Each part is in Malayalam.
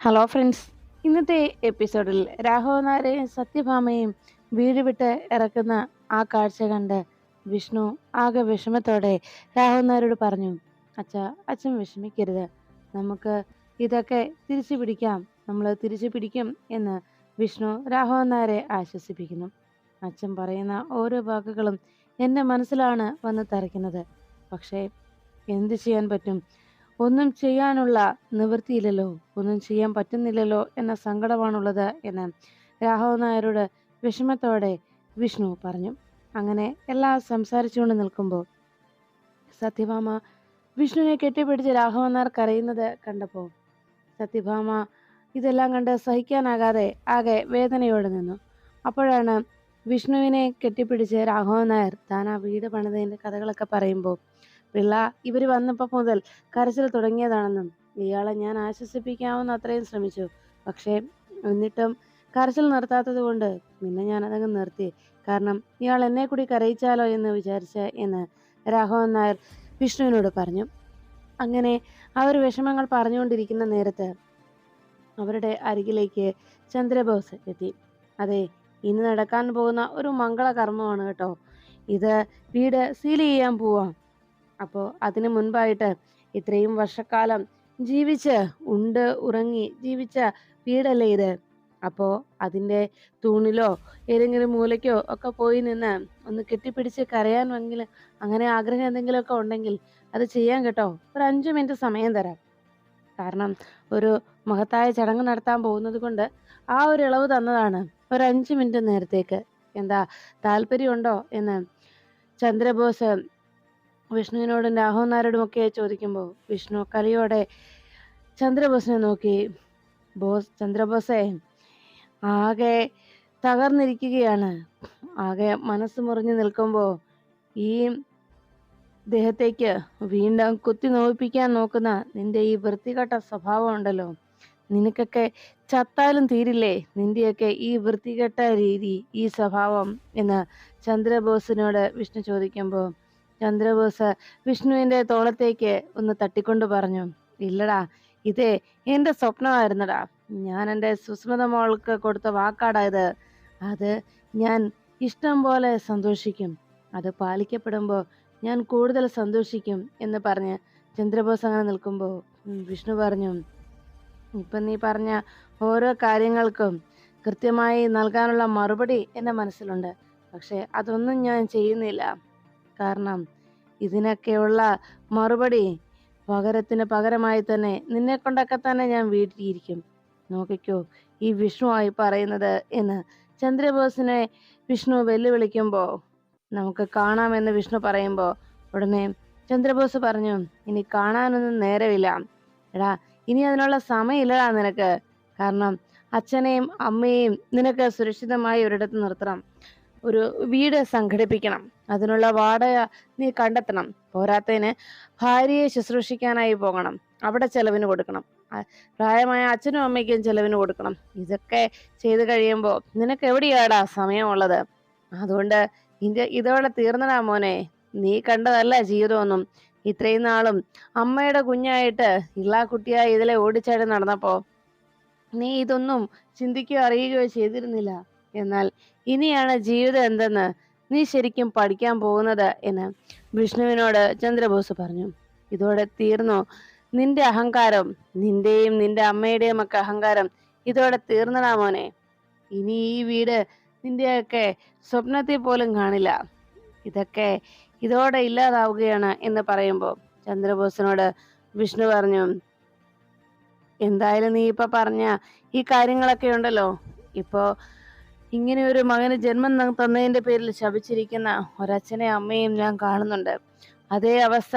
ഹലോ ഫ്രണ്ട്സ് ഇന്നത്തെ എപ്പിസോഡിൽ രാഘവനാരെയും സത്യഭാമയും വീട് വിട്ട് ഇറക്കുന്ന ആ കാഴ്ച കണ്ട് വിഷ്ണു ആകെ വിഷമത്തോടെ രാഘവനാരോട് പറഞ്ഞു അച്ഛ അച്ഛൻ വിഷമിക്കരുത്. നമുക്ക് ഇതൊക്കെ തിരിച്ചു പിടിക്കാം. നമ്മൾ തിരിച്ചു പിടിക്കും എന്ന് വിഷ്ണു രാഘവനാരെ ആശ്വസിപ്പിക്കുന്നു. അച്ഛൻ പറയുന്ന ഓരോ വാക്കുകളും എന്റെ മനസ്സിലാണ് വന്ന് തറയ്ക്കുന്നത്. പക്ഷേ എന്ത് ചെയ്യാൻ പറ്റും? ഒന്നും ചെയ്യാനുള്ള നിവൃത്തിയില്ലല്ലോ ഒന്നും ചെയ്യാൻ പറ്റുന്നില്ലല്ലോ എന്ന സങ്കടമാണുള്ളത് എന്ന് രാഘവ നായരോട് വിഷമത്തോടെ വിഷ്ണു പറഞ്ഞു. അങ്ങനെ എല്ലാം സംസാരിച്ചുകൊണ്ട് നിൽക്കുമ്പോൾ സത്യഭാമ വിഷ്ണുവിനെ കെട്ടിപ്പിടിച്ച് രാഘവൻ നായർ കരയുന്നത് കണ്ടപ്പോൾ സത്യഭാമ ഇതെല്ലാം കണ്ട് സഹിക്കാനാകാതെ ആകെ വേദനയോടെ നിന്നു. അപ്പോഴാണ് വിഷ്ണുവിനെ കെട്ടിപ്പിടിച്ച് രാഘവൻ നായർ താൻ ആ വീട് പണിതതിന്റെ കഥകളൊക്കെ പറയുമ്പോൾ പിള്ള ഇവർ വന്നപ്പോൾ മുതൽ കരച്ചിൽ തുടങ്ങിയതാണെന്നും ഇയാളെ ഞാൻ ആശ്വസിപ്പിക്കാമെന്ന് അത്രയും ശ്രമിച്ചു. പക്ഷേ എന്നിട്ടും കരച്ചിൽ നിർത്താത്തത് കൊണ്ട് പിന്നെ ഞാൻ അതങ്ങ് നിർത്തി. കാരണം ഇയാൾ എന്നെ കൂടി കരയിച്ചാലോ എന്ന് വിചാരിച്ച എന്ന് രാഘവൻ നായർ വിഷ്ണുവിനോട് പറഞ്ഞു. അങ്ങനെ അവർ വിഷമങ്ങൾ പറഞ്ഞുകൊണ്ടിരിക്കുന്ന നേരത്ത് അവരുടെ അരികിലേക്ക് ചന്ദ്രബോസ് എത്തി. അതെ ഇന്ന് നടക്കാൻ പോകുന്ന ഒരു മംഗളകർമ്മമാണ് കേട്ടോ. ഇത് വീട് സീൽ ചെയ്യാൻ പോവാം. അപ്പോൾ അതിനു മുൻപായിട്ട് ഇത്രയും വർഷക്കാലം ജീവിച്ച് ഉണ്ട് ഉറങ്ങി ജീവിച്ച വീടല്ലേ ഇത്? അപ്പോൾ അതിന്റെ തൂണിലോ ഏതെങ്കിലും മൂലയ്ക്കോ ഒക്കെ പോയി നിന്ന് ഒന്ന് കെട്ടിപ്പിടിച്ച് കരയാനെങ്കിൽ അങ്ങനെ ആഗ്രഹം എന്തെങ്കിലുമൊക്കെ ഉണ്ടെങ്കിൽ അത് ചെയ്യാൻ കേട്ടോ. ഒരു അഞ്ച് മിനിറ്റ് സമയം തരാം. കാരണം ഒരു മഹത്തായ ചടങ്ങ് നടത്താൻ പോകുന്നത് കൊണ്ട് ആ ഒരു ഇളവ് തന്നതാണ്. ഒരു അഞ്ച് മിനിറ്റ് നേരത്തേക്ക്. എന്താ താല്പര്യമുണ്ടോ എന്ന്? ചന്ദ്രബോസ് വിഷ്ണുവിനോടും ഒക്കെ ചോദിക്കുമ്പോൾ വിഷ്ണു കലിയോടെ ചന്ദ്രബോസിനെ നോക്കി ബോസ് ചന്ദ്രബോസേ ആകെ തകർന്നിരിക്കുകയാണ്. ആകെ മനസ്സ് മുറിഞ്ഞു നിൽക്കുമ്പോൾ ഈ ദേഹത്തേക്ക് വീണ്ടും കുത്തി നോവിപ്പിക്കാൻ നോക്കുന്ന നിന്റെ ഈ വൃത്തികെട്ട സ്വഭാവം ഉണ്ടല്ലോ. നിനക്കൊക്കെ ചത്താലും തീരില്ലേ? നിന്റെയൊക്കെ ഈ വൃത്തികെട്ട രീതി ഈ സ്വഭാവം? എന്ന് ചന്ദ്രബോസിനോട് വിഷ്ണു ചോദിക്കുമ്പോൾ ചന്ദ്രബോസ് വിഷ്ണുവിന്റെ തോളത്തേക്ക് ഒന്ന് തട്ടിക്കൊണ്ട് പറഞ്ഞു ഇല്ലടാ ഇതേ എന്റെ സ്വപ്നമായിരുന്നടാ. ഞാൻ എന്റെ സുസ്മിത മോൾക്ക് കൊടുത്ത വാക്കാടാ ഇത്. അത് ഞാൻ ഇഷ്ടം പോലെ സന്തോഷിക്കും. അത് പാലിക്കപ്പെടുമ്പോൾ ഞാൻ കൂടുതൽ സന്തോഷിക്കും എന്ന് പറഞ്ഞ് ചന്ദ്രബോസ് അങ്ങനെ നിൽക്കുമ്പോൾ വിഷ്ണു പറഞ്ഞു ഇപ്പം നീ പറഞ്ഞ ഓരോ കാര്യങ്ങൾക്കും കൃത്യമായി നൽകാനുള്ള മറുപടി എന്റെ മനസ്സിലുണ്ട്. പക്ഷേ അതൊന്നും ഞാൻ ചെയ്യുന്നില്ല. കാരണം ഇതിനൊക്കെയുള്ള മറുപടി പകരത്തിന് പകരമായി തന്നെ നിന്നെ കൊണ്ടൊക്കെ തന്നെ ഞാൻ വീട്ടിലിരിക്കും. നോക്കിക്കോ ഈ വിഷ്ണുവായി പറയുന്നത് എന്ന് ചന്ദ്രബോസിനെ വിഷ്ണു വെല്ലുവിളിക്കുമ്പോൾ നമുക്ക് കാണാമെന്ന് വിഷ്ണു പറയുമ്പോൾ ഉടനെ ചന്ദ്രബോസ് പറഞ്ഞു ഇനി കാണാനൊന്നും നേരമില്ല. എടാ ഇനി അതിനുള്ള സമയമില്ലടാ നിനക്ക്. കാരണം അച്ഛനെയും അമ്മയെയും നിനക്ക് സുരക്ഷിതമായി ഒരിടത്ത് നിർത്തണം. ഒരു വീട് സംഘടിപ്പിക്കണം. അതിനുള്ള വാടക നീ കണ്ടെത്തണം. പോരാത്തതിന് ഭാര്യയെ ശുശ്രൂഷിക്കാനായി പോകണം. അവിടെ ചെലവിന് കൊടുക്കണം. പ്രായമായ അച്ഛനും അമ്മയ്ക്കും ചെലവിന് കൊടുക്കണം. ഇതൊക്കെ ചെയ്തു കഴിയുമ്പോൾ നിനക്ക് എവിടെയാടാ സമയമുള്ളത്? അതുകൊണ്ട് ഇന്ത്യ ഇതോടെ തീർന്നടാ മോനെ. നീ കണ്ടതല്ല ജീവിതമൊന്നും. ഇത്രയും നാളും അമ്മയുടെ കുഞ്ഞായിട്ട് ഇള്ളാ കുട്ടിയായി ഇതിലെ ഓടിച്ചാടി നടന്നപ്പോ നീ ഇതൊന്നും ചിന്തിക്കുകയോ അറിയുകയോ ചെയ്തിരുന്നില്ല. എന്നാൽ ഇനിയാണ് ജീവിതം എന്തെന്ന് നീ ശരിക്കും പഠിക്കാൻ പോകുന്നത് എന്ന് വിഷ്ണുവിനോട് ചന്ദ്രബോസ് പറഞ്ഞു. ഇതോടെ തീർന്നു. നിന്റെ അഹങ്കാരം നിന്റെയും നിന്റെ അമ്മയുടെയും ഒക്കെ അഹങ്കാരം ഇതോടെ തീർന്നടാ മോനെ. ഇനി ഈ വീട് നിന്റെയൊക്കെ സ്വപ്നത്തെ പോലും കാണില്ല. ഇതൊക്കെ ഇതോടെ ഇല്ലാതാവുകയാണ് എന്ന് പറയുമ്പോൾ ചന്ദ്രബോസിനോട് വിഷ്ണു പറഞ്ഞു എന്തായാലും നീ ഇപ്പൊ പറഞ്ഞ ഈ കാര്യങ്ങളൊക്കെ ഉണ്ടല്ലോ. ഇപ്പോ ഇങ്ങനെ ഒരു മകന് ജന്മം തന്നതിന്റെ പേരിൽ ശപിച്ചിരിക്കുന്ന ഒരച്ഛനെ അമ്മയും ഞാൻ കാണുന്നുണ്ട്. അതേ അവസ്ഥ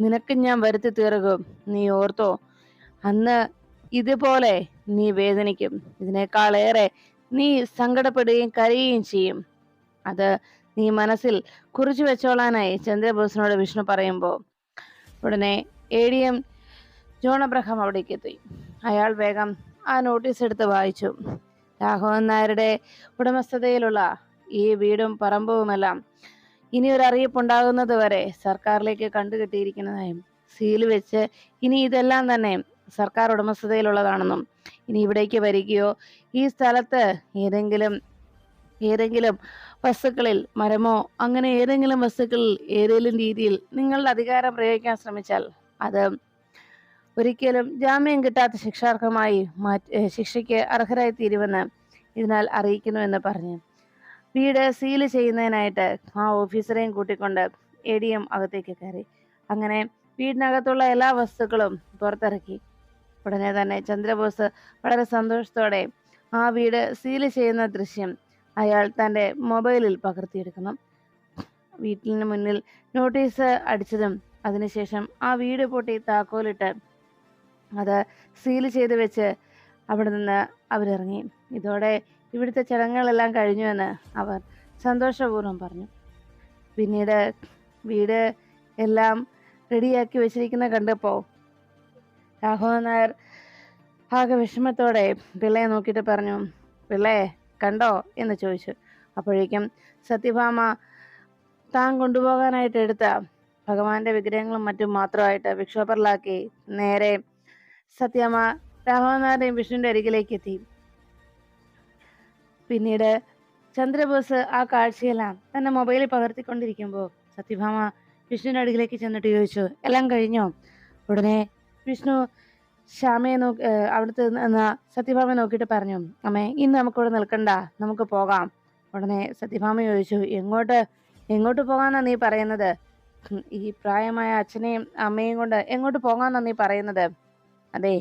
നിനക്ക് ഞാൻ വരുത്തി തീർക്കും. നീ ഓർത്തോ അന്ന് ഇതുപോലെ നീ വേദനിക്കും. ഇതിനേക്കാളേറെ നീ സങ്കടപ്പെടുകയും കരയുകയും ചെയ്യും. അത് നീ മനസ്സിൽ കുറിച്ചു വെച്ചോളാനായി ചന്ദ്രബോസിനോട് വിഷ്ണു പറയുമ്പോൾ ഉടനെ A D M John Abraham അവിടേക്ക് എത്തി. അയാൾ വേഗം ആ നോട്ടീസ് എടുത്ത് വായിച്ചു. രാഘവൻ നായരുടെ ഉടമസ്ഥതയിലുള്ള ഈ വീടും പറമ്പുമെല്ലാം ഇനി ഒരു അറിയിപ്പുണ്ടാകുന്നത് വരെ സർക്കാരിലേക്ക് കണ്ടുകെട്ടിയിരിക്കുന്നതായും സീൽ വെച്ച് ഇനി ഇതെല്ലാം തന്നെ സർക്കാർ ഉടമസ്ഥതയിലുള്ളതാണെന്നും ഇനി ഇവിടേക്ക് വരികയോ ഈ സ്ഥലത്ത് ഏതെങ്കിലും ഏതെങ്കിലും വസ്തുക്കളിൽ മരമോ അങ്ങനെ ഏതെങ്കിലും വസ്തുക്കളിൽ ഏതെങ്കിലും രീതിയിൽ നിങ്ങളുടെ അധികാരം പ്രയോഗിക്കാൻ ശ്രമിച്ചാൽ അത് ഒരിക്കലും ജാമ്യം കിട്ടാത്ത ശിക്ഷാർഹമായി ശിക്ഷയ്ക്ക് അർഹരായി തീരുമെന്ന് ഇതിനാൽ അറിയിക്കുന്നുവെന്ന് പറഞ്ഞു. വീട് സീൽ ചെയ്യുന്നതിനായിട്ട് ആ ഓഫീസറെയും കൂട്ടിക്കൊണ്ട് എ ഡി എം അകത്തേക്ക് കയറി. അങ്ങനെ വീടിനകത്തുള്ള എല്ലാ വസ്തുക്കളും പുറത്തിറക്കി. ഉടനെ തന്നെ ചന്ദ്രബോസ് വളരെ സന്തോഷത്തോടെ ആ വീട് സീൽ ചെയ്യുന്ന ദൃശ്യം അയാൾ തന്റെ മൊബൈലിൽ പകർത്തിയെടുക്കണം വീട്ടിന് മുന്നിൽ നോട്ടീസ് അടിച്ചതും അതിനുശേഷം ആ വീട് പൊട്ടി താക്കോലിട്ട് അത് സീൽ ചെയ്ത് വെച്ച് അവിടെ നിന്ന് അവരിറങ്ങി. ഇതോടെ ഇവിടുത്തെ ചടങ്ങുകളെല്ലാം കഴിഞ്ഞുവെന്ന് അവർ സന്തോഷപൂർവം പറഞ്ഞു. പിന്നീട് വീട് എല്ലാം റെഡിയാക്കി വെച്ചിരിക്കുന്ന കണ്ടപ്പോൾ രാഘവൻ നായർ ആകെ വിഷമത്തോടെ പിള്ളയെ നോക്കിയിട്ട് പറഞ്ഞു പിള്ളയെ കണ്ടോ? എന്ന് ചോദിച്ചു. അപ്പോഴേക്കും സത്യഭാമ താൻ കൊണ്ടുപോകാനായിട്ട് എടുത്ത ഭഗവാന്റെ വിഗ്രഹങ്ങളും മറ്റും മാത്രമായിട്ട് വിക്ഷോഭറിലാക്കി നേരെ സത്യമ്മ രാഘവനാഥന്റെയും വിഷ്ണുവിന്റെ അരികിലേക്ക് എത്തി പിന്നീട് ചന്ദ്രബോസ് ആ കാഴ്ചയെല്ലാം തന്റെ മൊബൈലിൽ പകർത്തിക്കൊണ്ടിരിക്കുമ്പോൾ സത്യഭാമ വിഷ്ണുവിന്റെ അടുക്കിലേക്ക് ചെന്നിട്ട് ചോദിച്ചു എല്ലാം കഴിഞ്ഞോ? ഉടനെ വിഷ്ണു ശ്യാമയെ നോക്കി അവിടുത്തെ എന്ന സത്യഭാമയെ നോക്കിയിട്ട് പറഞ്ഞു അമ്മേ ഇന്ന് നമുക്കിവിടെ നിൽക്കണ്ട നമുക്ക് പോകാം. ഉടനെ സത്യഭാമ ചോദിച്ചു എങ്ങോട്ട് എങ്ങോട്ട് പോകാന്നാ നീ പറയുന്നത്? ഈ പ്രായമായ അച്ഛനെയും അമ്മയും കൊണ്ട് എങ്ങോട്ട് പോകാന്നാ നീ പറയുന്നത്? അതെ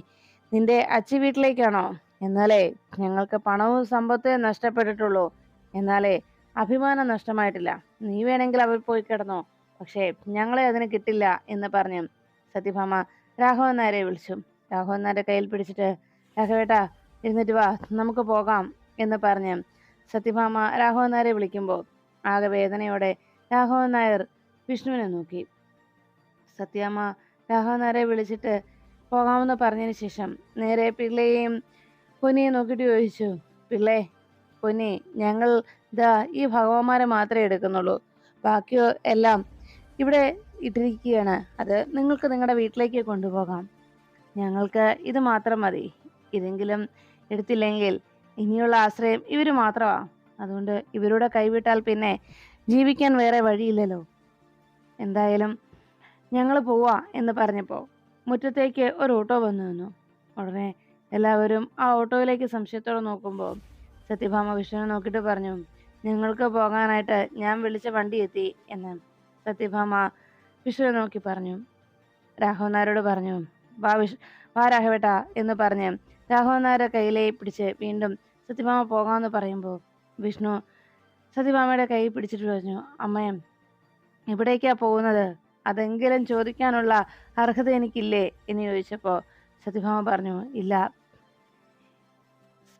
നിന്റെ അച്ചി വീട്ടിലേക്കാണോ? എന്നാലേ ഞങ്ങൾക്ക് പണവും സമ്പത്തേ നഷ്ടപ്പെട്ടിട്ടുള്ളൂ. എന്നാലേ അഭിമാനം നഷ്ടമായിട്ടില്ല. നീ വേണമെങ്കിൽ അവർ പോയി കിടന്നോ. പക്ഷേ ഞങ്ങളെ അതിന് കിട്ടില്ല എന്ന് പറഞ്ഞു. സത്യഭാമ രാഘവൻ നായരെ വിളിച്ചു. രാഘവൻ നായരെ കയ്യിൽ പിടിച്ചിട്ട് രാഘവേട്ടാ ഇരുന്നിട്ട് വാ നമുക്ക് പോകാം എന്ന് പറഞ്ഞു. സത്യഭാമ രാഘവൻ നായരെ വിളിക്കുമ്പോൾ ആകെ വേദനയോടെ രാഘവൻ നായർ വിഷ്ണുവിനെ നോക്കി. സത്യാമ്മ രാഘവൻ നായരെ വിളിച്ചിട്ട് പോകാമെന്ന് പറഞ്ഞതിന് ശേഷം നേരെ പിള്ളയെയും പൊന്നിയെ നോക്കിയിട്ട് ചോദിച്ചു പിള്ളേ പൊന്നി ഞങ്ങൾ ഇതാ ഈ ഭഗവാന്മാരെ മാത്രമേ എടുക്കുന്നുള്ളൂ. ബാക്കിയോ എല്ലാം ഇവിടെ ഇട്ടിരിക്കുകയാണ്. അത് നിങ്ങൾക്ക് നിങ്ങളുടെ വീട്ടിലേക്ക് കൊണ്ടുപോകാം. ഞങ്ങൾക്ക് ഇത് മാത്രം മതി. ഇതെങ്കിലും എടുത്തില്ലെങ്കിൽ ഇനിയുള്ള ആശ്രയം ഇവർ മാത്രമാ. അതുകൊണ്ട് ഇവരുടെ കൈവിട്ടാൽ പിന്നെ ജീവിക്കാൻ വേറെ വഴിയില്ലല്ലോ. എന്തായാലും ഞങ്ങൾ പോവാ എന്ന് പറഞ്ഞപ്പോൾ മുറ്റത്തേക്ക് ഒരു ഓട്ടോ വന്നു നിന്നു. ഉടനെ എല്ലാവരും ആ ഓട്ടോയിലേക്ക് സംശയത്തോടെ നോക്കുമ്പോൾ സത്യഭാമ വിഷ്ണുവിനെ നോക്കിയിട്ട് പറഞ്ഞു നിങ്ങൾക്ക് പോകാനായിട്ട് ഞാൻ വിളിച്ച വണ്ടി എത്തി എന്ന് സത്യഭാമ വിഷ്ണുവിനെ നോക്കി പറഞ്ഞു. രാഘവൻ നായരോട് പറഞ്ഞു വാ വിഷ് വാ രാഘവേട്ട എന്ന് പറഞ്ഞ് രാഘവൻ നായരെ കയ്യിലേ പിടിച്ച് വീണ്ടും സത്യഭാമ പോകാമെന്ന് പറയുമ്പോൾ വിഷ്ണു സത്യഭാമയുടെ കൈ പിടിച്ചിട്ട് പറഞ്ഞു അമ്മയും എവിടേക്കാണ് പോകുന്നത്? അതെങ്കിലും ചോദിക്കാനുള്ള അർഹത എനിക്കില്ലേ? എന്ന് ചോദിച്ചപ്പോൾ സത്യഭാമ പറഞ്ഞു ഇല്ല.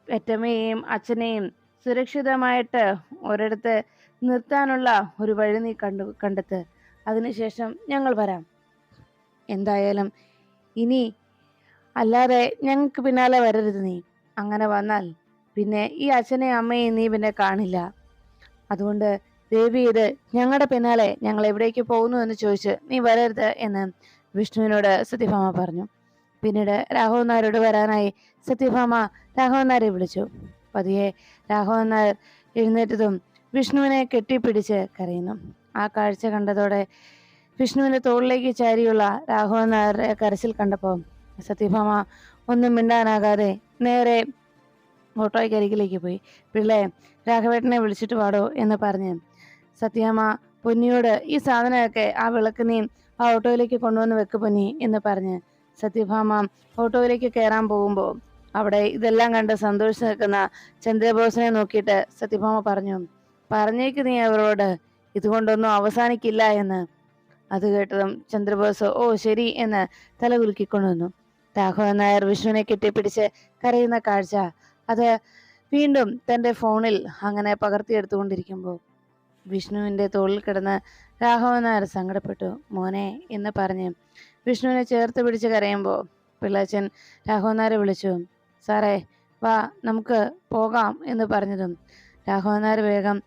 പെറ്റമ്മയെയും അച്ഛനെയും സുരക്ഷിതമായിട്ട് ഒരിടത്ത് നിർത്താനുള്ള ഒരു വഴി നീ കണ്ടു കണ്ടെത്ത്. അതിനുശേഷം ഞങ്ങൾ വരാം. എന്തായാലും ഇനി അല്ലാതെ ഞങ്ങൾക്ക് പിന്നാലെ വരരുത് നീ. അങ്ങനെ വന്നാൽ പിന്നെ ഈ അച്ഛനെയും അമ്മയെയും നീ പിന്നെ കാണില്ല. അതുകൊണ്ട് ദേവി ഇത് ഞങ്ങളുടെ പിന്നാലെ ഞങ്ങൾ എവിടേക്ക് പോകുന്നു എന്ന് ചോദിച്ച് നീ വരരുത് എന്ന് വിഷ്ണുവിനോട് സത്യഭാമ പറഞ്ഞു. പിന്നീട് രാഘവൻ നായരോട് വരാനായി സത്യഭാമ രാഘവൻ നായരെ വിളിച്ചു. പതിയെ രാഘവൻ നായർ എഴുന്നേറ്റതും വിഷ്ണുവിനെ കെട്ടിപ്പിടിച്ച് കരയുന്നു. ആ കാഴ്ച കണ്ടതോടെ വിഷ്ണുവിന്റെ തോളിലേക്ക് ചാരിയുള്ള രാഘവൻ നായരുടെ കരച്ചിൽ കണ്ടപ്പോൾ സത്യഭാമ ഒന്നും മിണ്ടാനാകാതെ നേരെ ഓട്ടോയ്ക്കരികിലേക്ക് പോയി. പിള്ളേ രാഘവേട്ടനെ വിളിച്ചിട്ട് പാടോ എന്ന് പറഞ്ഞ് സത്യഭാമ പൊന്നിയോട് ഈ സാധനമൊക്കെ ആ വിളക്ക് നീ ആ ഓട്ടോയിലേക്ക് കൊണ്ടുവന്ന് വെക്ക് പൊന്നി എന്ന് പറഞ്ഞ് സത്യഭാമ ഓട്ടോയിലേക്ക് കയറാൻ പോകുമ്പോൾ അവിടെ ഇതെല്ലാം കണ്ട് സന്തോഷിച്ച് നിൽക്കുന്ന ചന്ദ്രബോസിനെ നോക്കിയിട്ട് സത്യഭാമ പറഞ്ഞു പറഞ്ഞേക്ക് നീ അവരോട് ഇതുകൊണ്ടൊന്നും അവസാനിക്കില്ല എന്ന്. അത് കേട്ടതും ചന്ദ്രബോസ് ഓ ശരി എന്ന് തല കുലുക്കിക്കൊണ്ടുവന്നു രാഘവൻ നായർ വിഷ്ണുവിനെ കെട്ടിപ്പിടിച്ച് കരയുന്ന കാഴ്ച അത് വീണ്ടും തന്റെ ഫോണിൽ അങ്ങനെ പകർത്തിയെടുത്തുകൊണ്ടിരിക്കുമ്പോൾ വിഷ്ണുവിന്റെ തോളിൽ കിടന്ന് രാഘവൻ നായർ സങ്കടപ്പെട്ടു. മോനെ എന്ന് പറഞ്ഞ് വിഷ്ണുവിനെ ചേർത്ത് പിടിച്ച് കരയുമ്പോൾ പിള്ളാച്ചൻ രാഘവൻ നായരെ വിളിച്ചു. സാറേ വാ നമുക്ക് പോകാം എന്ന് പറഞ്ഞതും രാഘവൻ വേഗം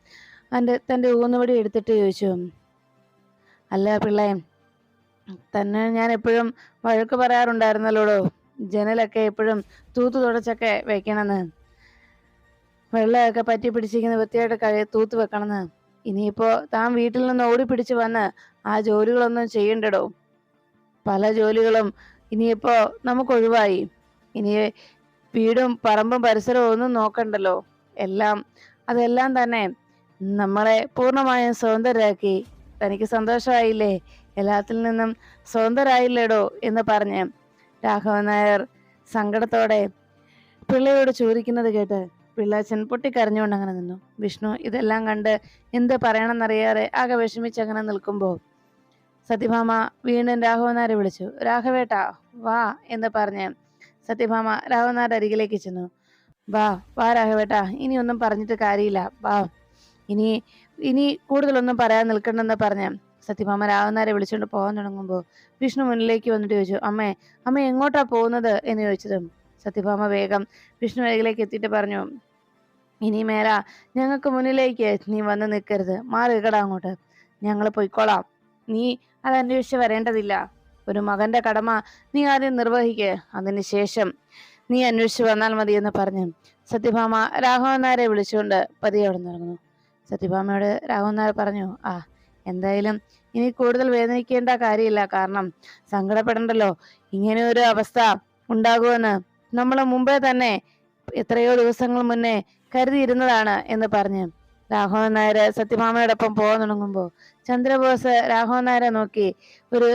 എന്റെ തന്റെ ഊന്നുവടി എടുത്തിട്ട് ചോദിച്ചു. അല്ല പിള്ളേ തന്നെ ഞാൻ എപ്പോഴും വഴക്ക് പറയാറുണ്ടായിരുന്നല്ലോടോ? ജനലൊക്കെ എപ്പോഴും തൂത്തു തുടച്ചൊക്കെ വെക്കണമെന്ന്. വെള്ളമൊക്കെ പറ്റി പിടിച്ചിരിക്കുന്ന വൃത്തിയായിട്ട് കഴി തൂത്ത് വെക്കണമെന്ന്. ഇനിയിപ്പോ താൻ വീട്ടിൽ നിന്ന് ഓടി പിടിച്ചു വന്ന് ആ ജോലികളൊന്നും ചെയ്യണ്ടടോ. പല ജോലികളും ഇനിയിപ്പോ നമുക്ക് ഒഴിവായി. ഇനി വീടും പറമ്പും പരിസരവും ഒന്നും നോക്കണ്ടല്ലോ. എല്ലാം അതെല്ലാം തന്നെ നമ്മളെ പൂർണമായും സ്വതന്ത്രരാക്കി. തനിക്ക് സന്തോഷമായില്ലേ? എല്ലാത്തിൽ നിന്നും സ്വതന്ത്രരായില്ലേടോ എന്ന് പറഞ്ഞ് രാഘവൻ നായർ സങ്കടത്തോടെ പിള്ളയോട് ചോദിക്കുന്നത് കേട്ട് പിള്ളാച്ചൻ പൊട്ടിക്കരഞ്ഞുകൊണ്ട് അങ്ങനെ നിന്നു. വിഷ്ണു ഇതെല്ലാം കണ്ട് എന്ത് പറയണമെന്നറിയാതെ ആകെ വിഷമിച്ച് അങ്ങനെ നിൽക്കുമ്പോൾ സത്യഭാമ വീണ്ടും രാഘവനാരെ വിളിച്ചു. രാഘവേട്ട വാ എന്ന് പറഞ്ഞ് സത്യഭാമ രാഘവനാരുടെ അരികിലേക്ക് ചെന്നു. വാ വാ രാഘവേട്ട ഇനി ഒന്നും പറഞ്ഞിട്ട് കാര്യമില്ല. വാ ഇനി ഇനി കൂടുതലൊന്നും പറയാൻ നിൽക്കണ്ടെന്ന് പറഞ്ഞ് സത്യഭാമ രാഘവനാരെ വിളിച്ചുകൊണ്ട് പോകാൻ തുടങ്ങുമ്പോൾ വിഷ്ണു മുന്നിലേക്ക് വന്നിട്ട് ചോദിച്ചു അമ്മേ അമ്മ എങ്ങോട്ടാ പോകുന്നത്? എന്ന് ചോദിച്ചതും സത്യഭാമ വേഗം വിഷ്ണു അരികിലേക്ക് എത്തിയിട്ട് പറഞ്ഞു ഇനി മേല ഞങ്ങൾക്ക് മുന്നിലേക്ക് നീ വന്ന് നിൽക്കരുത് മാറി അങ്ങോട്ട്. ഞങ്ങൾ പൊയ്ക്കോളാം. നീ അത് അന്വേഷിച്ച് വരേണ്ടതില്ല. ഒരു മകന്റെ കടമ നീ ആദ്യം നിർവഹിക്ക്. അതിനുശേഷം നീ അന്വേഷിച്ച് വന്നാൽ മതി എന്ന് പറഞ്ഞു. സത്യഭാമ രാഘവൻ നായരെ വിളിച്ചുകൊണ്ട് പതിയെ അവിടെ നിറങ്ങുന്നു സത്യഭാമയോട് രാഘവൻ നായർ പറഞ്ഞു ആ എന്തായാലും ഇനി കൂടുതൽ വേദനിക്കേണ്ട കാര്യമില്ല. കാരണം സങ്കടപ്പെടണ്ടല്ലോ. ഇങ്ങനെ ഒരു അവസ്ഥ ഉണ്ടാകുമെന്ന്. നമ്മൾ മുമ്പേ തന്നെ എത്രയോ ദിവസങ്ങൾ മുന്നേ കരുതിയിരുന്നതാണ് എന്ന് പറഞ്ഞ്. രാഘവൻ നായർ സത്യഭാമയോടൊപ്പം പോകാൻ തുടങ്ങുമ്പോൾ ചന്ദ്രബോസ് രാഘവൻ നായരെ നോക്കി ഒരു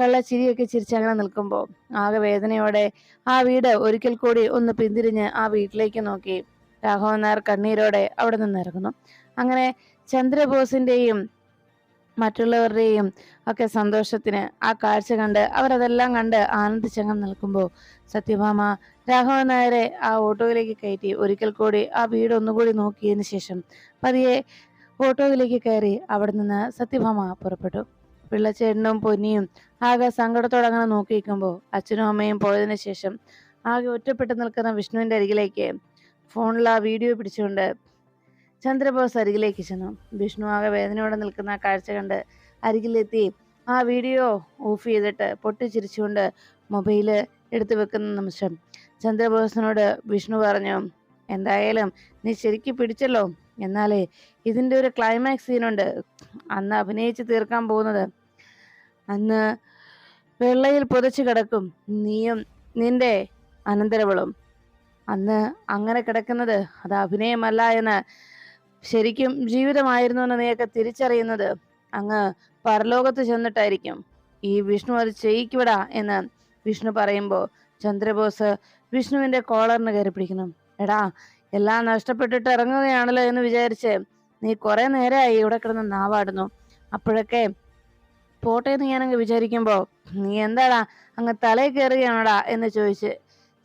കള്ള ചിരിയൊക്കെ ചിരിച്ചങ്ങനെ നിൽക്കുമ്പോൾ ആകെ വേദനയോടെ ആ വീട് ഒരിക്കൽ കൂടി ഒന്ന് പിന്തിരിഞ്ഞ് ആ വീട്ടിലേക്ക് നോക്കി. രാഘവൻ നായർ കണ്ണീരോടെ അവിടെ നിന്ന് ഇറങ്ങുന്നു. അങ്ങനെ ചന്ദ്രബോസിന്റെയും മറ്റുള്ളവരുടെയും ഒക്കെ സന്തോഷത്തിന് ആ കാഴ്ച കണ്ട് അവരതെല്ലാം കണ്ട് ആനന്ദിച്ചങ്ങ് നിൽക്കുമ്പോൾ സത്യഭാമ രാഘവൻ നായരെ ആ ഓട്ടോയിലേക്ക് കയറ്റി ഒരിക്കൽ കൂടി ആ വീട് ഒന്നുകൂടി നോക്കിയതിന് ശേഷം പതിയെ ഓട്ടോയിലേക്ക് കയറി അവിടെ നിന്ന് സത്യഭാമ പുറപ്പെട്ടു. പിള്ളച്ചേട്ടനും പൊന്നിയും ആകെ സങ്കടത്തോടെ അങ്ങനെ നോക്കി നിൽക്കുമ്പോൾ അച്ഛനും അമ്മയും പോയതിനു ശേഷം ആകെ ഒറ്റപ്പെട്ട് നിൽക്കുന്ന വിഷ്ണുവിന്റെ അരികിലേക്ക് ഫോണിൽ ആ വീഡിയോ പിടിച്ചുകൊണ്ട് ചന്ദ്രബോസ് അരികിലേക്ക് ചെന്നു. വിഷ്ണു ആകെ വേദനയോടെ നിൽക്കുന്ന കാഴ്ച കണ്ട് അരികിലെത്തി. ആ വീഡിയോ ഓഫ് ചെയ്തിട്ട് പൊട്ടിച്ചിരിച്ചുകൊണ്ട് മൊബൈൽ എടുത്തു വെക്കുന്ന നിമിഷം ചന്ദ്രബോസിനോട് വിഷ്ണു പറഞ്ഞു എന്തായാലും നീ ശരിക്കും പിടിച്ചല്ലോ. എന്നാലേ ഇതിന്റെ ഒരു ക്ലൈമാക്സ് സീനുണ്ട് അന്ന് അഭിനയിച്ച് തീർക്കാൻ പോകുന്നത്. അന്ന് വെള്ളയിൽ പുതച്ചു കിടക്കും നീയും നിന്റെ അനന്തരവളും. അന്ന് അങ്ങനെ കിടക്കുന്നത് അത് അഭിനയമല്ല എന്ന് ശരിക്കും ജീവിതമായിരുന്നു എന്ന് നീയൊക്കെ തിരിച്ചറിയുന്നത്. അങ്ങ് പരലോകത്ത് ചെന്നിട്ടായിരിക്കും. ഈ വിഷ്ണു അത് ചെയ്യിക്കുവിടാ എന്ന് വിഷ്ണു പറയുമ്പോൾ ചന്ദ്രബോസ് വിഷ്ണുവിന്റെ കോളറിന് കയറി പിടിക്കുന്നു. എടാ എല്ലാം നഷ്ടപ്പെട്ടിട്ട് ഇറങ്ങുകയാണല്ലോ എന്ന് വിചാരിച്ച് നീ കുറെ നേരമായി ഇവിടെ കിടന്ന് നാവാടുന്നു. അപ്പോഴൊക്കെ പോട്ടെ എന്ന് ഞാനങ്ങ് വിചാരിക്കുമ്പോ നീ എന്താടാ അങ്ങ് തലയിൽ കയറുകയാണോടാ? എന്ന് ചോദിച്ച്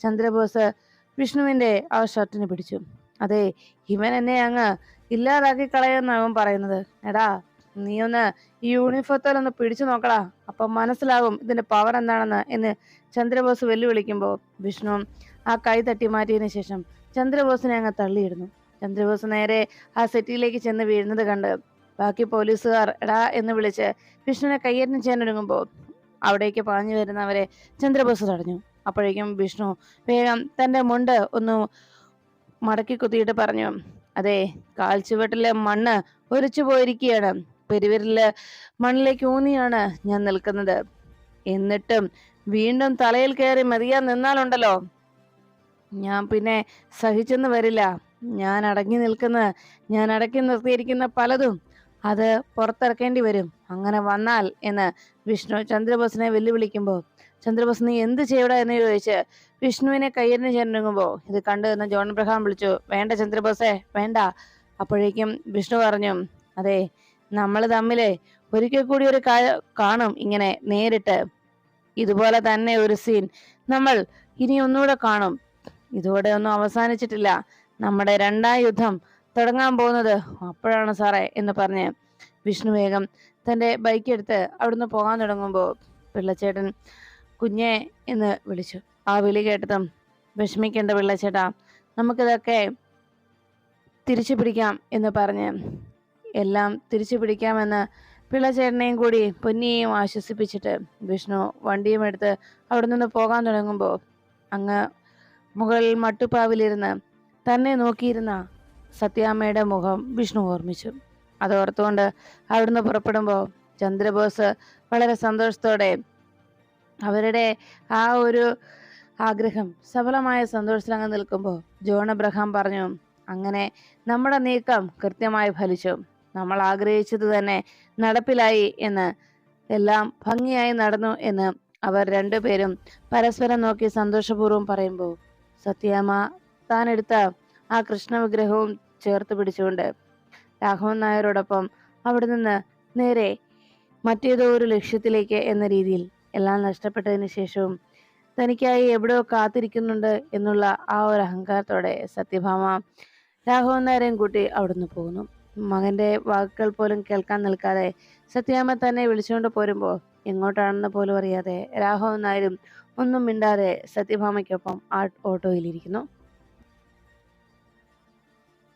ചന്ദ്രബോസ് വിഷ്ണുവിന്റെ ആ ഷർട്ടിന് പിടിച്ചു. അതെ ഇവൻ എന്നെ അങ്ങ് ഇല്ലാതാക്കി കളയുമെന്ന് അവൻ പറയുന്നത്. എടാ നീ ഒന്ന് ഈ യൂണിഫോത്തിൽ ഒന്ന് പിടിച്ചു നോക്കടാ. അപ്പം മനസ്സിലാകും ഇതിന്റെ പവർ എന്താണെന്ന് എന്ന് ചന്ദ്രബോസ് വെല്ലുവിളിക്കുമ്പോൾ വിഷ്ണു ആ കൈ തട്ടി മാറ്റിയതിനു ശേഷം ചന്ദ്രബോസിനെ അങ്ങ് തള്ളിയിടുന്നു. ചന്ദ്രബോസ് നേരെ ആ സെറ്റിയിലേക്ക് ചെന്ന് വീഴുന്നത് കണ്ട് ബാക്കി പോലീസുകാർ എടാ എന്ന് വിളിച്ച് വിഷ്ണുവിനെ കയ്യേറ്റം ചെയ്യാനൊരുങ്ങുമ്പോൾ അവിടേക്ക് പാഞ്ഞു വരുന്നവരെ ചന്ദ്രബോസ് തടഞ്ഞു. അപ്പോഴേക്കും വിഷ്ണു വേഗം തന്റെ മുണ്ട് ഒന്ന് മടക്കി കുത്തിയിട്ട് പറഞ്ഞു അതെ കാൽച്ചുവട്ടിലെ മണ്ണ് ഒലിച്ചു പോയിരിക്കുകയാണ്. പെരുവിരൽ മണ്ണിലേക്ക് ഊന്നിയാണ് ഞാൻ നിൽക്കുന്നത്. എന്നിട്ടും വീണ്ടും തലയിൽ കയറി മതിയാൻ നിന്നാലുണ്ടല്ലോ. ഞാൻ പിന്നെ സഹിച്ചെന്ന് വരില്ല. ഞാൻ അടങ്ങി നിൽക്കുന്ന ഞാൻ അടക്കി നിർത്തിയിരിക്കുന്ന പലതും അത് പുറത്തിറക്കേണ്ടി വരും. അങ്ങനെ വന്നാൽ എന്ന് വിഷ്ണു ചന്ദ്രബോസിനെ വെല്ലുവിളിക്കുമ്പോൾ ചന്ദ്രബോസ് നീ എന്ത് ചെയ്യടാ എന്ന് ചോദിച്ച് വിഷ്ണുവിനെ കയ്യറിന് ചേർന്നുമ്പോൾ ഇത് കണ്ടു എന്ന് ജോൺ ബ്രഹാം വിളിച്ചു വേണ്ട ചന്ദ്രബോസേ വേണ്ട. അപ്പോഴേക്കും വിഷ്ണു പറഞ്ഞു അതെ നമ്മൾ തമ്മിൽ ഒരിക്കൽ കൂടി ഒരു കാണും ഇങ്ങനെ നേരിട്ട്. ഇതുപോലെ തന്നെ ഒരു സീൻ നമ്മൾ ഇനി ഒന്നുകൂടെ കാണും. ഇതോടെ ഒന്നും അവസാനിച്ചിട്ടില്ല. നമ്മുടെ രണ്ടാം യുദ്ധം തുടങ്ങാൻ പോകുന്നത് അപ്പോഴാണ് സാറേ എന്ന് പറഞ്ഞ് വിഷ്ണു വേഗം തന്റെ ബൈക്ക് എടുത്ത് അവിടുന്ന് പോകാൻ തുടങ്ങുമ്പോൾ പിള്ളച്ചേട്ടൻ കുഞ്ഞെ എന്ന് വിളിച്ചു. ആ വിളി കേട്ടതും വിഷമിക്കേണ്ട പിള്ളച്ചേട്ടാ നമുക്കിതൊക്കെ തിരിച്ചു പിടിക്കാം എന്ന് പറഞ്ഞ് എല്ലാം തിരിച്ചു പിടിക്കാമെന്ന് പിള്ളച്ചേട്ടനെയും കൂടി പൊന്നിയെയും ആശ്വസിപ്പിച്ചിട്ട് വിഷ്ണു വണ്ടിയും എടുത്ത് അവിടെ നിന്ന് പോകാൻ തുടങ്ങുമ്പോൾ അങ്ങ് മുകളിൽ മട്ടുപ്പാവിലിരുന്ന് തന്നെ നോക്കിയിരുന്ന സത്യാമ്മയുടെ മുഖം വിഷ്ണു ഓർമ്മിച്ചു. അതോർത്തുകൊണ്ട് അവിടുന്ന് പുറപ്പെടുമ്പോൾ ചന്ദ്രബോസ് വളരെ സന്തോഷത്തോടെ അവരുടെ ആ ഒരു ആഗ്രഹം സഫലമായ സന്തോഷത്തിൽ അങ്ങ് നിൽക്കുമ്പോൾ ജോൺ അബ്രഹാം പറഞ്ഞു അങ്ങനെ നമ്മുടെ നീക്കം കൃത്യമായി ഫലിച്ചു. നമ്മൾ ആഗ്രഹിച്ചത് തന്നെ നടപ്പിലായി എന്ന് എല്ലാം ഭംഗിയായി നടന്നു എന്ന് അവർ രണ്ടുപേരും പരസ്പരം നോക്കി സന്തോഷപൂർവം പറയുമ്പോൾ സത്യാമ്മ താൻ എടുത്ത ആ കൃഷ്ണ വിഗ്രഹവും ചേർത്ത് പിടിച്ചുകൊണ്ട് രാഘവൻ നായരോടൊപ്പം അവിടെ നിന്ന് നേരെ മറ്റേതോ ഒരു ലക്ഷ്യത്തിലേക്ക് എന്ന രീതിയിൽ എല്ലാം നഷ്ടപ്പെട്ടതിന് ശേഷവും തനിക്കായി എവിടെയോ കാത്തിരിക്കുന്നുണ്ട് എന്നുള്ള ആ ഒരു അഹങ്കാരത്തോടെ സത്യഭാമ രാഘവൻ നായരെയും കൂട്ടി അവിടുന്ന് പോകുന്നു. മകന്റെ വാക്കുകൾ പോലും കേൾക്കാൻ നിൽക്കാതെ സത്യാമ്മ തന്നെ വിളിച്ചുകൊണ്ട് പോരുമ്പോൾ എങ്ങോട്ടാണെന്ന് പോലും അറിയാതെ രാഘവൻ നായരും ഒന്നും മിണ്ടാതെ സത്യഭാമയ്ക്കൊപ്പം ആ ഓട്ടോയിലിരിക്കുന്നു.